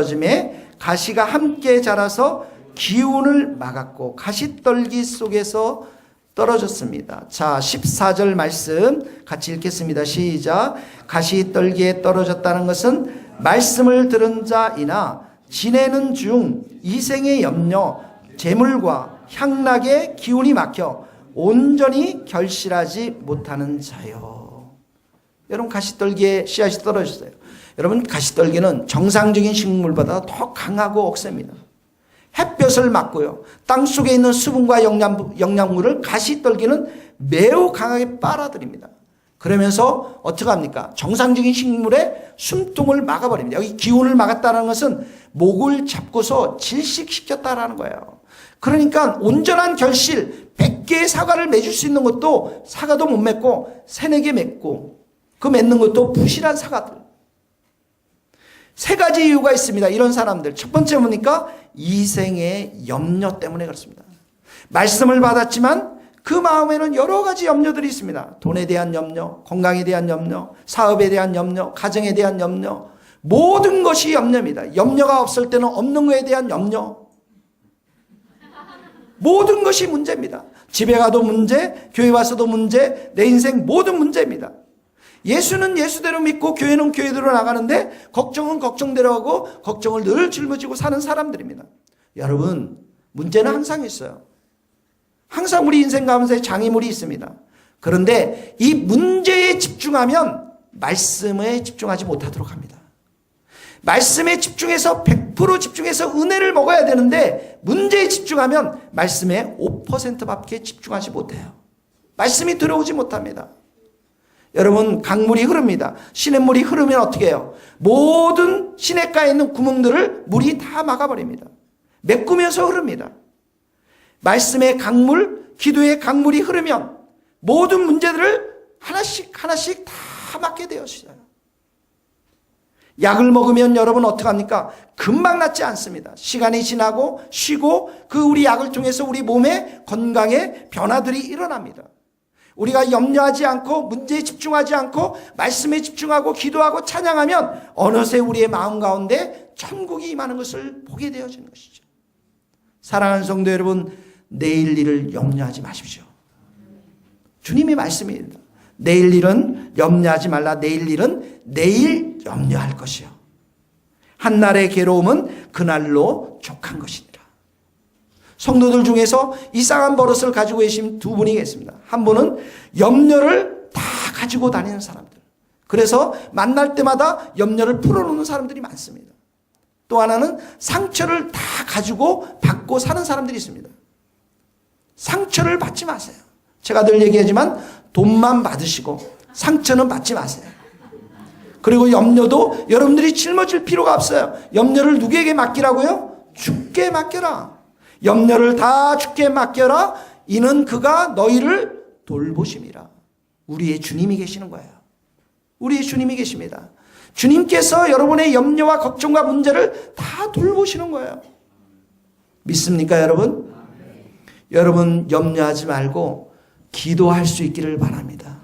떨어짐에 가시가 함께 자라서 기운을 막았고 가시떨기 속에서 떨어졌습니다. 자, 14절 말씀 같이 읽겠습니다. 시작. 가시떨기에 떨어졌다는 것은 말씀을 들은 자이나 지내는 중 이생의 염려, 재물과 향락의 기운이 막혀 온전히 결실하지 못하는 자요. 여러분 가시떨기에 씨앗이 떨어졌어요. 여러분 가시떨기는 정상적인 식물보다 더 강하고 억셉니다. 햇볕을 막고요. 땅 속에 있는 수분과 영양, 영양분을 가시떨기는 매우 강하게 빨아들입니다. 그러면서 어떻게 합니까? 정상적인 식물의 숨통을 막아버립니다. 여기 기운을 막았다는 것은 목을 잡고서 질식시켰다라는 거예요. 그러니까 온전한 결실, 100개의 사과를 맺을 수 있는 것도 사과도 못 맺고 개 맺고 그 맺는 것도 부실한 사과들. 세 가지 이유가 있습니다. 이런 사람들. 첫 번째 뭡니까? 이생의 염려 때문에 그렇습니다. 말씀을 받았지만 그 마음에는 여러 가지 염려들이 있습니다. 돈에 대한 염려, 건강에 대한 염려, 사업에 대한 염려, 가정에 대한 염려, 모든 것이 염려입니다. 염려가 없을 때는 없는 거에 대한 염려. 모든 것이 문제입니다. 집에 가도 문제, 교회 와서도 문제, 내 인생 모든 문제입니다. 예수는 예수대로 믿고 교회는 교회대로 나가는데 걱정은 걱정대로 하고 걱정을 늘 짊어지고 사는 사람들입니다. 여러분, 문제는 항상 있어요. 항상 우리 인생 가운데 장애물이 있습니다. 그런데 이 문제에 집중하면 말씀에 집중하지 못하도록 합니다. 말씀에 집중해서 100% 집중해서 은혜를 먹어야 되는데 문제에 집중하면 말씀에 5%밖에 집중하지 못해요. 말씀이 들어오지 못합니다. 여러분 강물이 흐릅니다. 시냇물이 흐르면 어떻게 해요? 모든 시냇가에 있는 구멍들을 물이 다 막아버립니다. 메꾸면서 흐릅니다. 말씀의 강물, 기도의 강물이 흐르면 모든 문제들을 하나씩 하나씩 다 막게 되었어요. 약을 먹으면 여러분 어떡합니까? 금방 낫지 않습니다. 시간이 지나고 쉬고 그 우리 약을 통해서 우리 몸의 건강에 변화들이 일어납니다. 우리가 염려하지 않고 문제에 집중하지 않고 말씀에 집중하고 기도하고 찬양하면 어느새 우리의 마음 가운데 천국이 임하는 것을 보게 되어지는 것이죠. 사랑하는 성도 여러분, 내일 일을 염려하지 마십시오. 주님의 말씀입니다. 내일 일은 염려하지 말라. 내일 일은 내일 염려할 것이요. 한날의 괴로움은 그날로 족한 것이니라. 성도들 중에서 이상한 버릇을 가지고 계신 두 분이 계십니다. 한 분은 염려를 다 가지고 다니는 사람들. 그래서 만날 때마다 염려를 풀어놓는 사람들이 많습니다. 또 하나는 상처를 다 가지고 받고 사는 사람들이 있습니다. 상처를 받지 마세요. 제가 늘 얘기하지만 돈만 받으시고 상처는 받지 마세요. 그리고 염려도 여러분들이 짊어질 필요가 없어요. 염려를 누구에게 맡기라고요? 죽게 맡겨라. 염려를 다 죽게 맡겨라. 이는 그가 너희를 돌보심이라. 우리의 주님이 계시는 거예요. 우리의 주님이 계십니다. 주님께서 여러분의 염려와 걱정과 문제를 다 돌보시는 거예요. 믿습니까, 여러분? 여러분 염려하지 말고 기도할 수 있기를 바랍니다.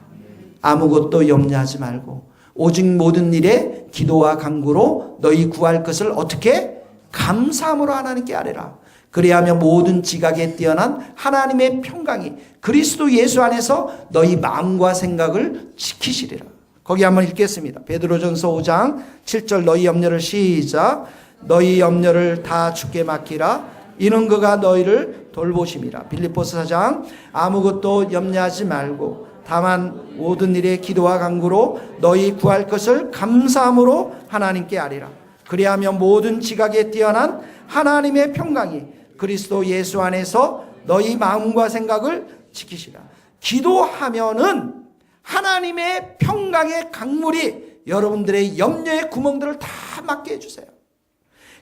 아무것도 염려하지 말고 오직 모든 일에 기도와 간구로 너희 구할 것을 어떻게 감사함으로 하나님께 아뢰라. 그래야면 모든 지각에 뛰어난 하나님의 평강이 그리스도 예수 안에서 너희 마음과 생각을 지키시리라. 거기 한번 읽겠습니다. 베드로전서 5장 7절 너희 염려를 시작 너희 염려를 다 주께 맡기라 이는 그가 너희를 돌보심이라. 빌립보스 4장 아무것도 염려하지 말고 다만 모든 일에 기도와 간구로 너희 구할 것을 감사함으로 하나님께 아리라. 그리하면 모든 지각에 뛰어난 하나님의 평강이 그리스도 예수 안에서 너희 마음과 생각을 지키시라. 기도하면은 하나님의 평강의 강물이 여러분들의 염려의 구멍들을 다 막게 해주세요.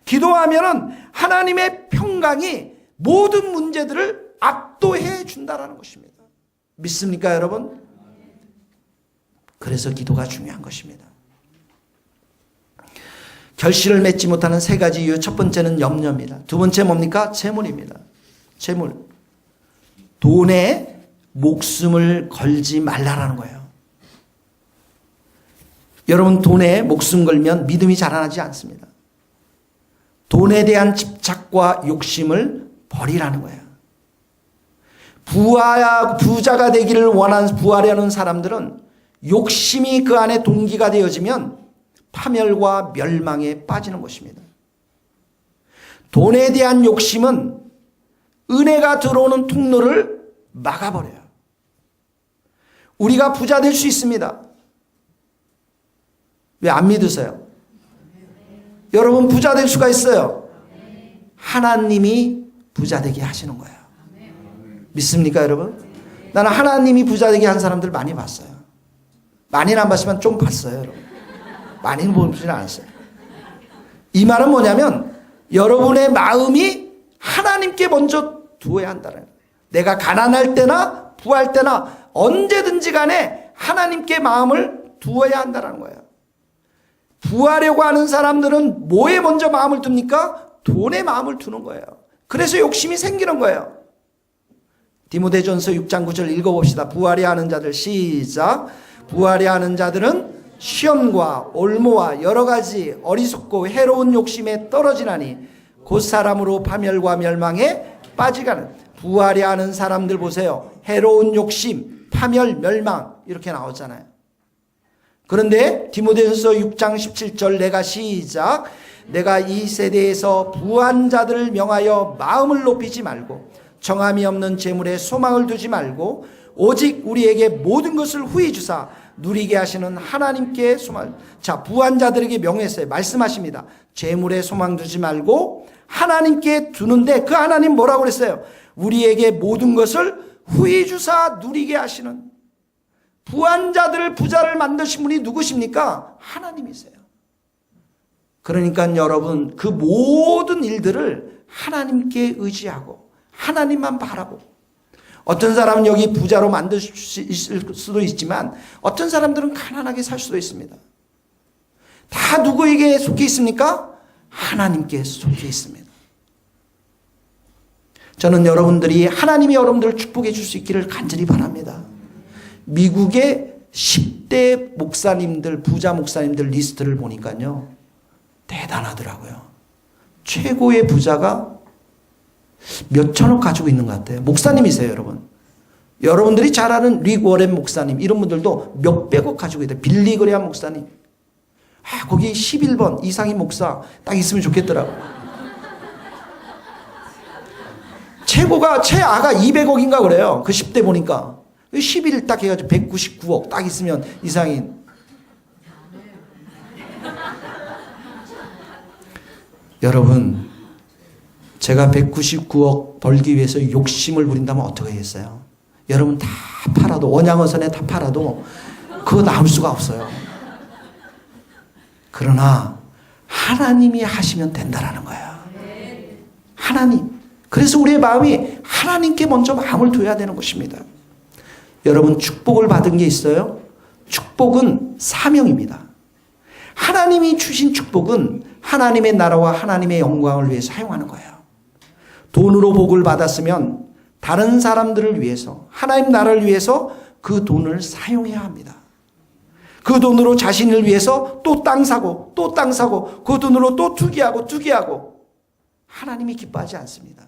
기도하면은 하나님의 평강이 모든 문제들을 압도해 준다라는 것입니다. 믿습니까, 여러분? 그래서 기도가 중요한 것입니다. 결실을 맺지 못하는 세 가지 이유. 첫 번째는 염려입니다. 두 번째 뭡니까? 재물입니다. 재물. 돈에 목숨을 걸지 말라라는 거예요. 여러분 돈에 목숨 걸면 믿음이 자라나지 않습니다. 돈에 대한 집착과 욕심을 버리라는 거예요. 부하, 부자가 되기를 원하는, 부하려는 사람들은 욕심이 그 안에 동기가 되어지면 파멸과 멸망에 빠지는 것입니다. 돈에 대한 욕심은 은혜가 들어오는 통로를 막아버려요. 우리가 부자 될 수 있습니다. 왜 안 믿으세요? 여러분 부자 될 수가 있어요. 하나님이 부자 되게 하시는 거예요. 믿습니까, 여러분? 나는 하나님이 부자 되게 한 사람들 많이 봤어요. 많이는 안 봤지만 좀 봤어요, 여러분. 많이는 보지는 않았어요. 이 말은 뭐냐면 여러분의 마음이 하나님께 먼저 두어야 한다는 거예요. 내가 가난할 때나 부할 때나 언제든지 간에 하나님께 마음을 두어야 한다는 거예요. 부하려고 하는 사람들은 뭐에 먼저 마음을 둡니까? 돈에 마음을 두는 거예요. 그래서 욕심이 생기는 거예요. 디모데전서 6장 9절 읽어봅시다. 부하려 하는 자들 시작. 부하려 하는 자들은 시험과 올모와 여러 가지 어리석고 해로운 욕심에 떨어지나니 곧 사람으로 파멸과 멸망에 빠지가는 부하려 하는 사람들 보세요. 해로운 욕심, 파멸, 멸망 이렇게 나오잖아요. 그런데 디모데전서 6장 17절 내가 시작 내가 이 세대에서 부한 자들을 명하여 마음을 높이지 말고 정함이 없는 재물에 소망을 두지 말고 오직 우리에게 모든 것을 후히 주사 누리게 하시는 하나님께 소망. 자, 부한 자들에게 명했어요. 말씀하십니다. 재물에 소망 두지 말고 하나님께 두는데 그 하나님 뭐라고 그랬어요? 우리에게 모든 것을 후히 주사 누리게 하시는 부한 자들을 부자를 만드신 분이 누구십니까? 하나님이세요. 그러니까 여러분 그 모든 일들을 하나님께 의지하고 하나님만 바라보고 어떤 사람은 여기 부자로 만들 수도 있지만 어떤 사람들은 가난하게 살 수도 있습니다. 다 누구에게 속해 있습니까? 하나님께 속해 있습니다. 저는 여러분들이 하나님이 여러분들을 축복해 줄 수 있기를 간절히 바랍니다. 미국의 10대 목사님들, 부자 목사님들 리스트를 보니까요. 대단하더라고요. 최고의 부자가 몇 천억 가지고 있는 것 같아요. 목사님이세요, 여러분. 여러분들이 잘 아는 릭 워렌 목사님, 이런 분들도 몇백억 가지고 있다. 빌리 그레한 목사님. 아, 거기 11번 이상희 목사 딱 있으면 좋겠더라고. 최고가, 최아가 200억인가 그래요. 그 10대 보니까. 11일 딱 해가지고 199억 딱 있으면 이상인. 여러분, 제가 199억 벌기 위해서 욕심을 부린다면 어떻게 했어요? 여러분 다 팔아도 원양어선에 다 팔아도 그거 나올 수가 없어요. 그러나 하나님이 하시면 된다라는 거예요. 하나님. 그래서 우리의 마음이 하나님께 먼저 마음을 둬야 되는 것입니다. 여러분 축복을 받은 게 있어요? 축복은 사명입니다. 하나님이 주신 축복은 하나님의 나라와 하나님의 영광을 위해 사용하는 거예요. 돈으로 복을 받았으면 다른 사람들을 위해서 하나님 나라를 위해서 그 돈을 사용해야 합니다. 그 돈으로 자신을 위해서 또 땅 사고 또 땅 사고 그 돈으로 또 투기하고 투기하고 하나님이 기뻐하지 않습니다.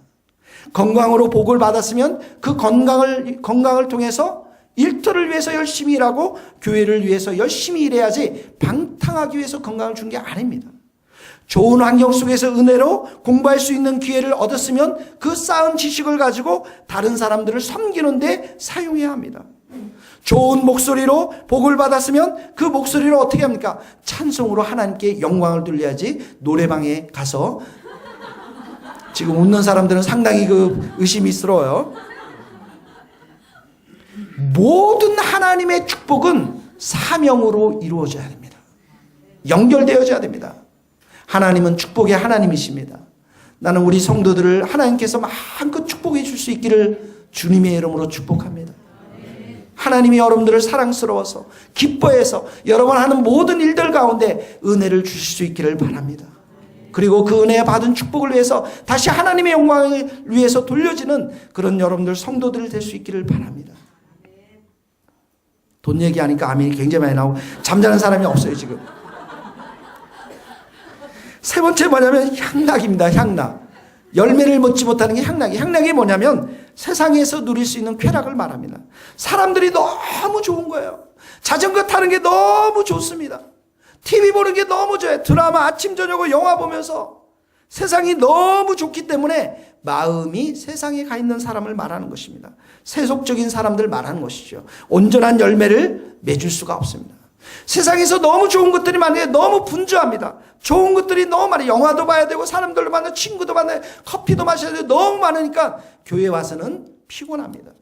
건강으로 복을 받았으면 그 건강을 건강을 통해서 일터를 위해서 열심히 일하고 교회를 위해서 열심히 일해야지 방탕하기 위해서 건강을 준 게 아닙니다. 좋은 환경 속에서 은혜로 공부할 수 있는 기회를 얻었으면 그 쌓은 지식을 가지고 다른 사람들을 섬기는데 사용해야 합니다. 좋은 목소리로 복을 받았으면 그 목소리를 어떻게 합니까? 찬송으로 하나님께 영광을 돌려야지 노래방에 가서 지금 웃는 사람들은 상당히 그 의심이 스러워요. 모든 하나님의 축복은 사명으로 이루어져야 됩니다. 연결되어져야 됩니다. 하나님은 축복의 하나님이십니다. 나는 우리 성도들을 하나님께서 마음껏 축복해 줄 수 있기를 주님의 이름으로 축복합니다. 하나님이 여러분들을 사랑스러워서 기뻐해서 여러분 하는 모든 일들 가운데 은혜를 주실 수 있기를 바랍니다. 그리고 그 은혜 받은 축복을 위해서 다시 하나님의 영광을 위해서 돌려지는 그런 여러분들 성도들 될 수 있기를 바랍니다. 돈 얘기하니까 아멘이 굉장히 많이 나오고 잠자는 사람이 없어요 지금. 세 번째 뭐냐면 향락입니다. 향락. 열매를 먹지 못하는 게 향락이. 향락이 뭐냐면 세상에서 누릴 수 있는 쾌락을 말합니다. 사람들이 너무 좋은 거예요. 자전거 타는 게 너무 좋습니다. TV 보는 게 너무 좋아요. 드라마 아침 저녁으로 영화 보면서 세상이 너무 좋기 때문에 마음이 세상에 가 있는 사람을 말하는 것입니다. 세속적인 사람들 말하는 것이죠. 온전한 열매를 맺을 수가 없습니다. 세상에서 너무 좋은 것들이 많은데 너무 분주합니다. 좋은 것들이 너무 많아요. 영화도 봐야 되고 사람들도 만나고 친구도 만나요. 커피도 마셔야 되고 너무 많으니까 교회 와서는 피곤합니다.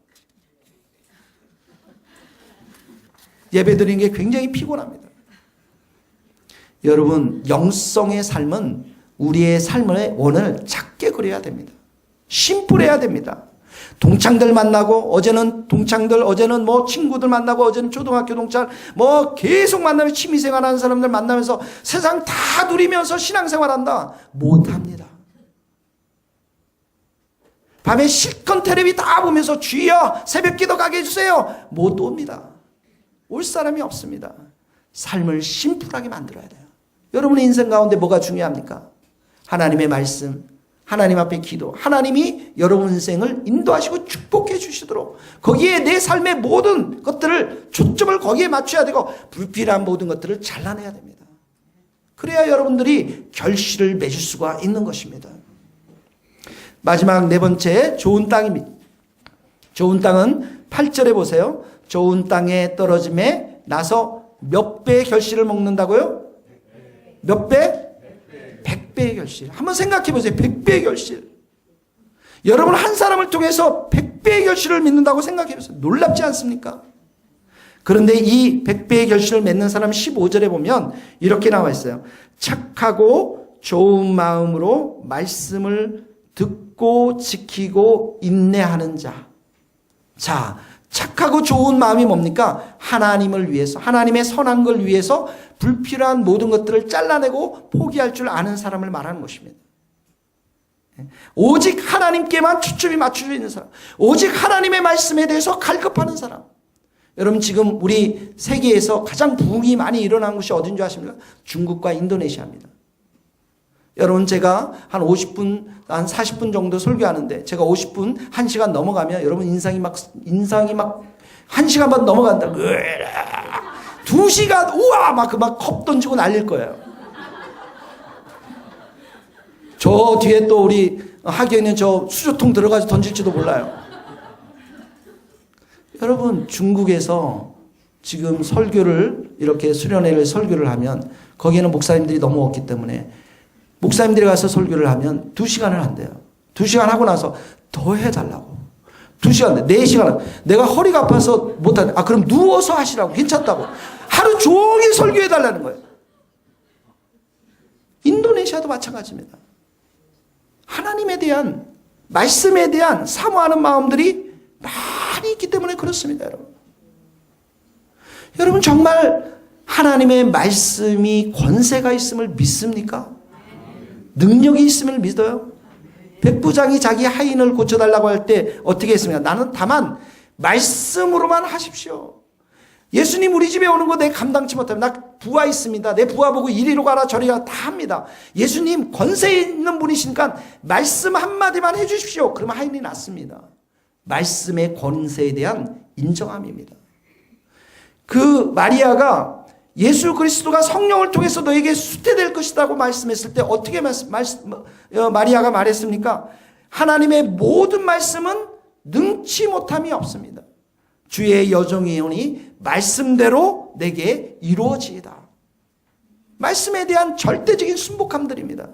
예배 드리는 게 굉장히 피곤합니다. 여러분, 영성의 삶은 우리의 삶의 원을 작게 그려야 됩니다. 심플해야 됩니다. 동창들 만나고 어제는 동창들 어제는 뭐 친구들 만나고 어제는 초등학교 동창 뭐 계속 만나면 취미생활 하는 사람들 만나면서 세상 다 누리면서 신앙생활 한다 못합니다. 밤에 실컷 테레비 다 보면서 주여 새벽 기도 가게 해주세요 못 옵니다. 올 사람이 없습니다. 삶을 심플하게 만들어야 돼요. 여러분의 인생 가운데 뭐가 중요합니까? 하나님의 말씀, 하나님 앞에 기도, 하나님이 여러분 인생을 인도하시고 축복해 주시도록 거기에 내 삶의 모든 것들을 초점을 거기에 맞춰야 되고 불필요한 모든 것들을 잘라내야 됩니다. 그래야 여러분들이 결실을 맺을 수가 있는 것입니다. 마지막 네 번째 좋은 땅입니다. 좋은 땅은 8절에 보세요. 좋은 땅에 떨어짐에 나서 몇 배의 결실을 먹는다고요? 몇 배? 100배의 결실. 한번 생각해 보세요. 100배의 결실. 여러분 한 사람을 통해서 100배의 결실을 맺는다고 생각해 보세요. 놀랍지 않습니까? 그런데 이 100배의 결실을 맺는 사람 15절에 보면 이렇게 나와 있어요. 착하고 좋은 마음으로 말씀을 듣고 지키고 인내하는 자. 자, 착하고 좋은 마음이 뭡니까? 하나님을 위해서, 하나님의 선한 걸 위해서 불필요한 모든 것들을 잘라내고 포기할 줄 아는 사람을 말하는 것입니다. 오직 하나님께만 초점이 맞춰져 있는 사람. 오직 하나님의 말씀에 대해서 갈급하는 사람. 여러분 지금 우리 세계에서 가장 부흥이 많이 일어난 곳이 어딘 줄 아십니까? 중국과 인도네시아입니다. 여러분 제가 한 50분, 한 40분 정도 설교하는데 제가 50분, 1시간 넘어가면 여러분 인상이 막 인상이 막 1시간 반 넘어간다. 으아, 2시간 우와 막 그 막 컵 던지고 날릴 거예요. 저 뒤에 또 우리 하기에는 저 수저통 들어가서 던질지도 몰라요. 여러분 중국에서 지금 설교를 이렇게 수련회를 설교를 하면 거기에는 목사님들이 너무 없기 때문에 목사님들이 가서 설교를 하면 두 시간을 한대요. 두 시간 하고 나서 더 해달라고. 두 시간, 네 시간. 내가 허리가 아파서 못하네. 아, 그럼 누워서 하시라고. 괜찮다고. 하루 종일 설교해달라는 거예요. 인도네시아도 마찬가지입니다. 하나님에 대한, 말씀에 대한 사모하는 마음들이 많이 있기 때문에 그렇습니다, 여러분. 여러분, 정말 하나님의 말씀이 권세가 있음을 믿습니까? 능력이 있음을 믿어요? 백부장이 자기 하인을 고쳐달라고 할 때 어떻게 했습니까? 나는 다만 말씀으로만 하십시오. 예수님 우리 집에 오는 거 내 감당치 못하면 나 부하 있습니다. 내 부하 보고 이리로 가라 저리 가라 다 합니다. 예수님 권세 있는 분이시니까 말씀 한마디만 해주십시오. 그러면 하인이 낫습니다. 말씀의 권세에 대한 인정함입니다. 그 마리아가 예수 그리스도가 성령을 통해서 너에게 수태될 것이라고 말씀했을 때 어떻게 말씀, 말씀, 어, 마리아가 말했습니까? 하나님의 모든 말씀은 능치 못함이 없습니다. 주의 여종이오니 말씀대로 내게 이루어지이다. 말씀에 대한 절대적인 순복함들입니다.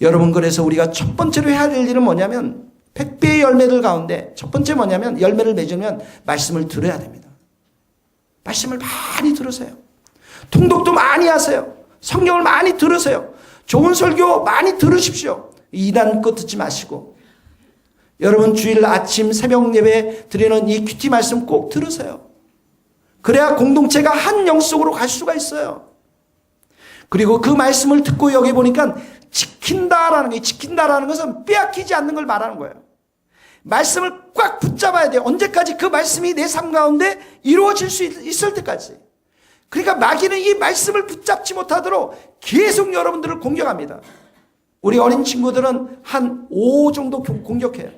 여러분 그래서 우리가 첫 번째로 해야 될 일은 뭐냐면 백배의 열매들 가운데 첫 번째 뭐냐면 열매를 맺으면 말씀을 들어야 됩니다. 말씀을 많이 들으세요. 통독도 많이 하세요. 성경을 많이 들으세요. 좋은 설교 많이 들으십시오. 이단 거 듣지 마시고. 여러분 주일 아침 새벽 예배 드리는 이 큐티 말씀 꼭 들으세요. 그래야 공동체가 한 영속으로 갈 수가 있어요. 그리고 그 말씀을 듣고 여기 보니까 지킨다라는 게 지킨다라는 것은 빼앗기지 않는 걸 말하는 거예요. 말씀을 꽉 붙잡아야 돼요. 언제까지 그 말씀이 내 삶 가운데 이루어질 수 있, 을 때까지. 그러니까 마귀는 이 말씀을 붙잡지 못하도록 계속 여러분들을 공격합니다. 우리 어린 친구들은 한 5 정도 공- 공격해요.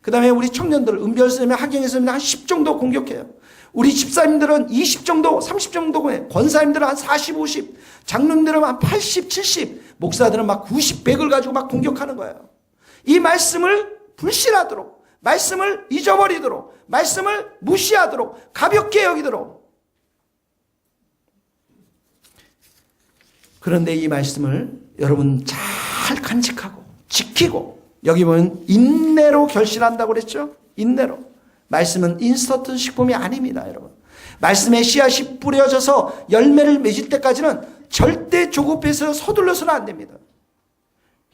그 다음에 우리 청년들, 은별쌤이 학경에서는 한10 정도 공격해요. 우리 집사님들은 20 정도, 30 정도. 권사님들은 한 40, 50, 장로님들은 한 80, 70, 목사들은 막 90, 100을 가지고 막 공격하는 거예요. 이 말씀을 불신하도록, 말씀을 잊어버리도록, 말씀을 무시하도록, 가볍게 여기도록. 그런데 이 말씀을 여러분 잘 간직하고 지키고 여기 보면 인내로 결실한다고 그랬죠? 인내로. 말씀은 인스턴트 식품이 아닙니다, 여러분. 말씀의 씨앗이 뿌려져서 열매를 맺을 때까지는 절대 조급해서 서둘러서는 안 됩니다.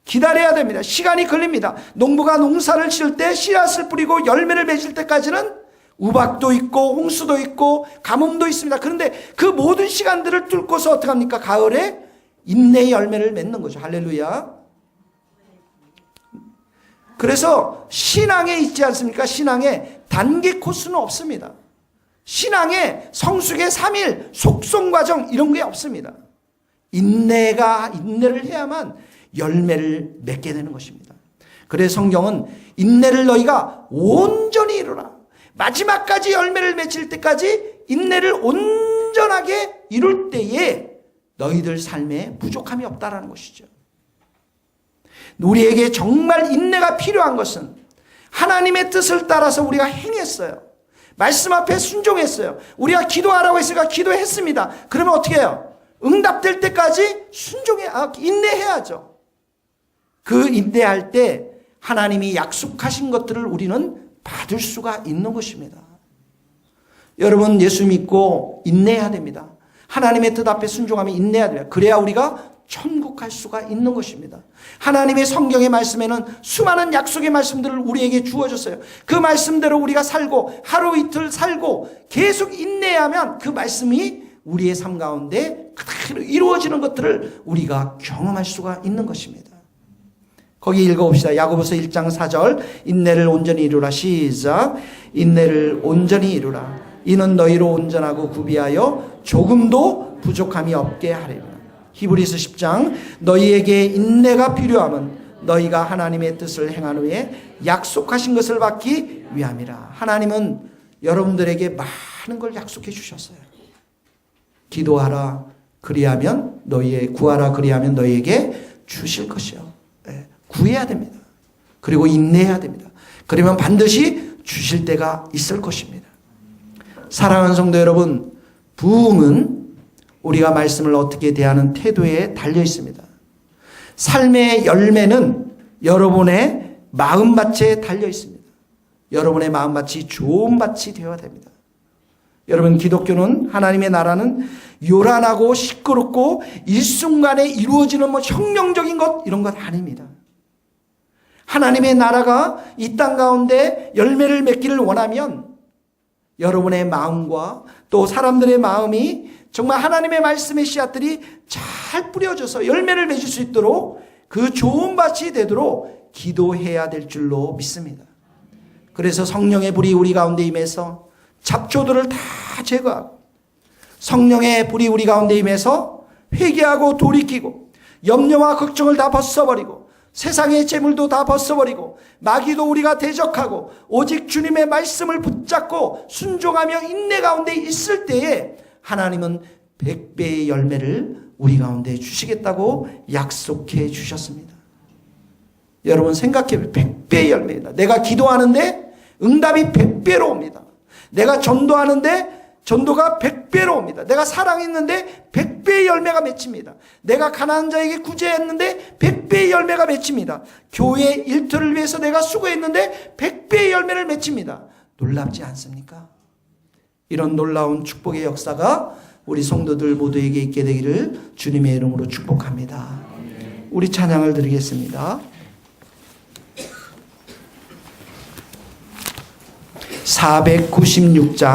기다려야 됩니다. 시간이 걸립니다. 농부가 농사를 지을 때 씨앗을 뿌리고 열매를 맺을 때까지는 우박도 있고 홍수도 있고 가뭄도 있습니다. 그런데 그 모든 시간들을 뚫고서 어떻게 합니까? 가을에 인내의 열매를 맺는 거죠. 할렐루야. 그래서 신앙에 있지 않습니까? 신앙에 단계 코스는 없습니다. 신앙에 성숙의 3일 속성 과정 이런 게 없습니다. 인내가 인내를 해야만 열매를 맺게 되는 것입니다. 그래서 성경은 인내를 너희가 온전히 이루라. 마지막까지 열매를 맺을 때까지 인내를 온전하게 이룰 때에 너희들 삶에 부족함이 없다라는 것이죠. 우리에게 정말 인내가 필요한 것은 하나님의 뜻을 따라서 우리가 행했어요. 말씀 앞에 순종했어요. 우리가 기도하라고 했으니까 기도했습니다. 그러면 어떻게 해요? 응답될 때까지 순종해, 아, 인내해야죠. 그 인내할 때 하나님이 약속하신 것들을 우리는 받을 수가 있는 것입니다. 여러분 예수 믿고 인내해야 됩니다. 하나님의 뜻 앞에 순종하면 인내해야 됩니다. 그래야 우리가 천국 갈 수가 있는 것입니다. 하나님의 성경의 말씀에는 수많은 약속의 말씀들을 우리에게 주어졌어요. 그 말씀대로 우리가 살고 하루 이틀 살고 계속 인내하면 그 말씀이 우리의 삶 가운데 그대로 이루어지는 것들을 우리가 경험할 수가 있는 것입니다. 거기 읽어봅시다. 야고보서 1장 4절. 인내를 온전히 이루라. 시작. 인내를 온전히 이루라. 이는 너희로 온전하고 구비하여 조금도 부족함이 없게 하리라. 히브리서 10장. 너희에게 인내가 필요함은 너희가 하나님의 뜻을 행한 후에 약속하신 것을 받기 위함이라. 하나님은 여러분들에게 많은 걸 약속해 주셨어요. 기도하라. 그리하면 너희의 구하라. 그리하면 너희에게 주실 것이요. 예, 구해야 됩니다. 그리고 인내해야 됩니다. 그러면 반드시 주실 때가 있을 것입니다. 사랑하는 성도 여러분, 부흥은 우리가 말씀을 어떻게 대하는 태도에 달려 있습니다. 삶의 열매는 여러분의 마음밭에 달려 있습니다. 여러분의 마음밭이 좋은 밭이 되어야 됩니다. 여러분, 기독교는 하나님의 나라는 요란하고 시끄럽고 일순간에 이루어지는 뭐 혁명적인 것, 이런 것 아닙니다. 하나님의 나라가 이 땅 가운데 열매를 맺기를 원하면 여러분의 마음과 또 사람들의 마음이 정말 하나님의 말씀의 씨앗들이 잘 뿌려져서 열매를 맺을 수 있도록 그 좋은 밭이 되도록 기도해야 될 줄로 믿습니다. 그래서 성령의 불이 우리 가운데 임해서 잡초들을 다 제거하고 성령의 불이 우리 가운데 임해서 회개하고 돌이키고 염려와 걱정을 다 벗어버리고 세상의 재물도 다 벗어버리고 마귀도 우리가 대적하고 오직 주님의 말씀을 붙잡고 순종하며 인내 가운데 있을 때에 하나님은 백배의 열매를 우리 가운데 주시겠다고 약속해 주셨습니다. 여러분 생각해 백배의 열매이다. 내가 기도하는데 응답이 백배로 옵니다. 내가 전도하는데 전도가 100배로 옵니다. 내가 사랑했는데 100배의 열매가 맺힙니다. 내가 가난한 자에게 구제했는데 100배의 열매가 맺힙니다. 교회 일터를 위해서 내가 수고했는데 100배의 열매를 맺힙니다. 놀랍지 않습니까? 이런 놀라운 축복의 역사가 우리 성도들 모두에게 있게 되기를 주님의 이름으로 축복합니다. 우리 찬양을 드리겠습니다. 496장